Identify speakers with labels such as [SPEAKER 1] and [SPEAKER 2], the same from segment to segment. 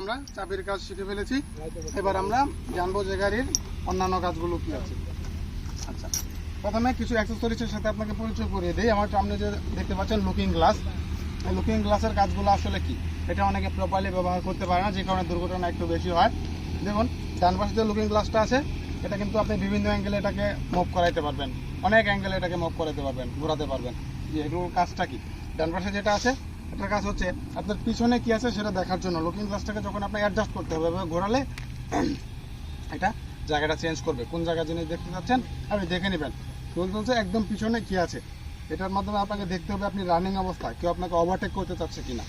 [SPEAKER 1] আমরা, চাবির কাজ শিখে ফেলেছি। এবার আমরা জানব যে গাড়ির অন্যান্য কাজগুলো কি আছে। আচ্ছা প্রথমে কিছু অ্যাক্সেসরিজের সাথে আপনাকে পরিচয় করিয়ে দিই। আমার সামনে যে দেখতে পাচ্ছেন লুকিং গ্লাস এই লুকিং গ্লাসের কাজগুলো আসলে কি? এটা অনেকে প্রপারলি ব্যবহার করতে পারে না, যে কারণে দুর্ঘটনা একটু বেশি হয়। দেখুন, ডান পাশে যে লুকিং গ্লাসটা আছে, এটা কিন্তু আপনি বিভিন্ন অ্যাঙ্গেলে এটাকে মুভ করাইতে পারবেন। অনেক অ্যাঙ্গেলে এটাকে মুভ করাতে পারবেন, ঘোরাতে পারবেন। যে এগুলোর কাজটা কি? ডান পাশে যেটা আছে এটার কাজ হচ্ছে, আপনার পিছনে কি আছে সেটা দেখার জন্য। লুকিং গ্লাসটাকে যখন আপনি অ্যাডজাস্ট করতে হবে ঘোরালে এটা জায়গাটা চেঞ্জ করবে। কোন জায়গা জিনিস দেখতে চাচ্ছেন, আপনি দেখে নেবেন। চলতে চলছে একদম পিছনে কি আছে, এটার মাধ্যমে আপনাকে দেখতে হবে আপনি রানিং অবস্থায় কেউ আপনাকে ওভারটেক করতে চাচ্ছে কিনা।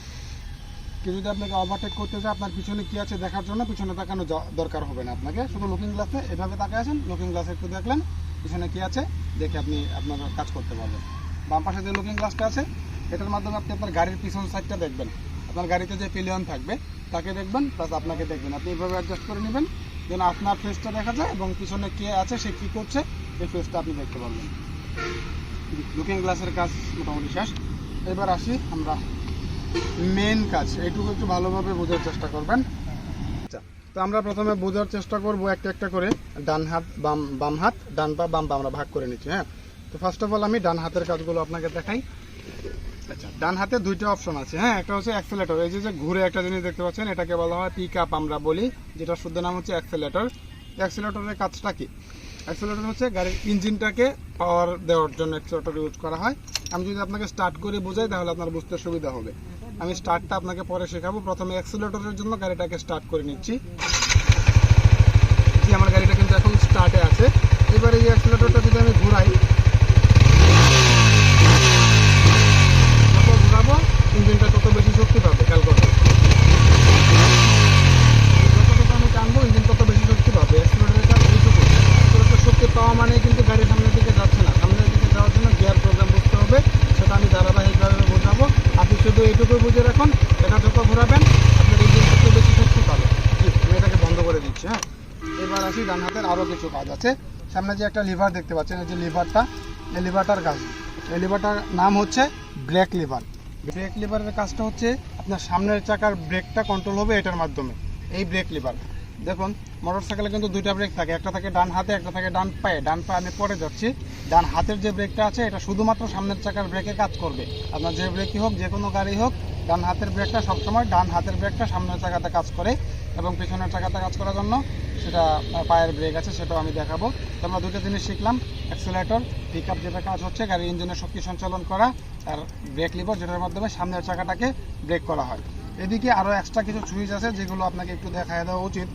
[SPEAKER 1] কেউ যদি আপনাকে ওভারটেক করতে চায়, আপনার পিছনে কি আছে দেখার জন্য পিছনে তাকানো দরকার হবে না আপনাকে। শুধু লুকিং গ্লাসে এভাবে তাকায় আছেন লুকিং গ্লাসে একটু দেখলেন, পিছনে কি আছে, দেখে আপনি আপনার কাজ করতে পারবেন। বাম পাশে যে লুকিং গ্লাসটা আছে এটার মাধ্যমে আপনি আপনার গাড়ির পিছন সাইডটা দেখবেন। আপনার গাড়িতে যে পিলিয়ন থাকবে, তাকে দেখবেন প্লাস আপনাকে দেখবেন। আপনি এইভাবে অ্যাডজাস্ট করে নেবেন, যেন আপনার ফেসটা দেখা যায় এবং পিছনে কে আছে, সে কী করছে, এই ফেসটা আপনি দেখতে পারবেন। লুকিং গ্লাসের কাজ মোটামুটি শেষ। এবার আসি আমরা মেন কাজ। এইটুকু একটু ভালোভাবে বোঝার চেষ্টা করবেন। আচ্ছা তো আমরা প্রথমে বোঝার চেষ্টা করব একটা একটা করে। ডান হাত, বাম বাম হাত, ডান পা, বাম পা আমরা ভাগ করে নিচ্ছি হ্যাঁ? তো ফার্স্ট অফ অল আমি ডান হাতের কাজগুলো আপনাকে দেখাই। আচ্ছা ডান হাতে দুইটা অপশন আছে। হ্যাঁ একটা হচ্ছে অ্যাক্সেলেটর এই যে ঘুরে একটা জিনিস দেখতে পাচ্ছেন, এটাকে বলা হয় পিক আপ আমরা বলি যেটা শুদ্ধ নাম হচ্ছে অ্যাক্সেলেটর অ্যাক্সেলেটরের কাজটা কি? অ্যাক্সেলেটর হচ্ছে গাড়ির ইঞ্জিনটাকে পাওয়ার দেওয়ার জন্য অ্যাক্সেলেটর ইউজ করা হয়। আমি যদি আপনাকে স্টার্ট করে বোঝাই, তাহলে আপনার বুঝতে সুবিধা হবে। আমি স্টার্টটা আপনাকে পরে শেখাবো। প্রথমে অ্যাক্সেলেটরের জন্য গাড়িটাকে স্টার্ট করে নিচ্ছি। জি, আমার গাড়িটা কিন্তু এখন স্টার্টে আছে। এবার এই অ্যাক্সেলেটরটা যদি আমি ঘুরাই যত ঘুরাবো ইঞ্জিনটা তত বেশি শক্তি পাবে খেয়াল করবেন যতটুকু আমি টানবো ইঞ্জিন তত বেশি শক্তি পাবে অ্যাক্সিলেটরের কাজ এইটুকু অ্যাক্সিলেটর শক্তি পাওয়া মানেই কিন্তু গাড়ি সামনের দিকে যাচ্ছে না সামনের দিকে যাওয়ার জন্য গিয়ার প্রোগ্রাম বুঝতে হবে সেটা আমি ধারাবাহিকভাবে বোঝাবো আপনি শুধু এইটুকু বুঝে রাখুন এটা যত ঘোরাবেন, আপনার ইঞ্জিন তত বেশি শক্তি পাবে আমি এটাকে বন্ধ করে দিচ্ছি হ্যাঁ। এবার আসি ডান হাতের আরও কিছু কাজ আছে। সামনে যে একটা লিভার দেখতে পাচ্ছেন, এই যে লিভারটা, এই লিভারটার কাজ। এই লিভারটার নাম হচ্ছে ব্রেক লিভার। ব্রেক লিভারের কাজটা হচ্ছে, আপনার সামনের চাকার ব্রেকটা কন্ট্রোল হবে এটার মাধ্যমে। এই ব্রেক লিভার। দেখুন মোটর সাইকেলে কিন্তু দুইটা ব্রেক থাকে। একটা থাকে ডান হাতে, একটা থাকে ডান পায়ে। ডান পায়ে আমি পরে যাচ্ছি ডান হাতের যে ব্রেকটা আছে, এটা শুধুমাত্র সামনের চাকার ব্রেকে কাজ করবে। আপনার যে ব্রেকই হোক, যে কোনো গাড়ি হোক, ডান হাতের ব্রেকটা সবসময় ডান হাতের ব্রেকটা সামনের চাকাতে কাজ করে এবং পিছনের চাকাতে কাজ করার জন্য সেটা পায়ের ব্রেক আছে, সেটাও আমি দেখাবো। তো আমরা দুটো জিনিস শিখলাম। অ্যাক্সেলেটর পিক আপ যেটা কাজ হচ্ছে, গাড়ির ইঞ্জিনের শক্তি সঞ্চালন করা, আর ব্রেক লিভার যেটার মাধ্যমে সামনের চাকাটাকে ব্রেক করা হয়। এদিকে আরও এক্সট্রা কিছু সুইচ আছে যেগুলো আপনাকে একটু দেখায় দেওয়া উচিত।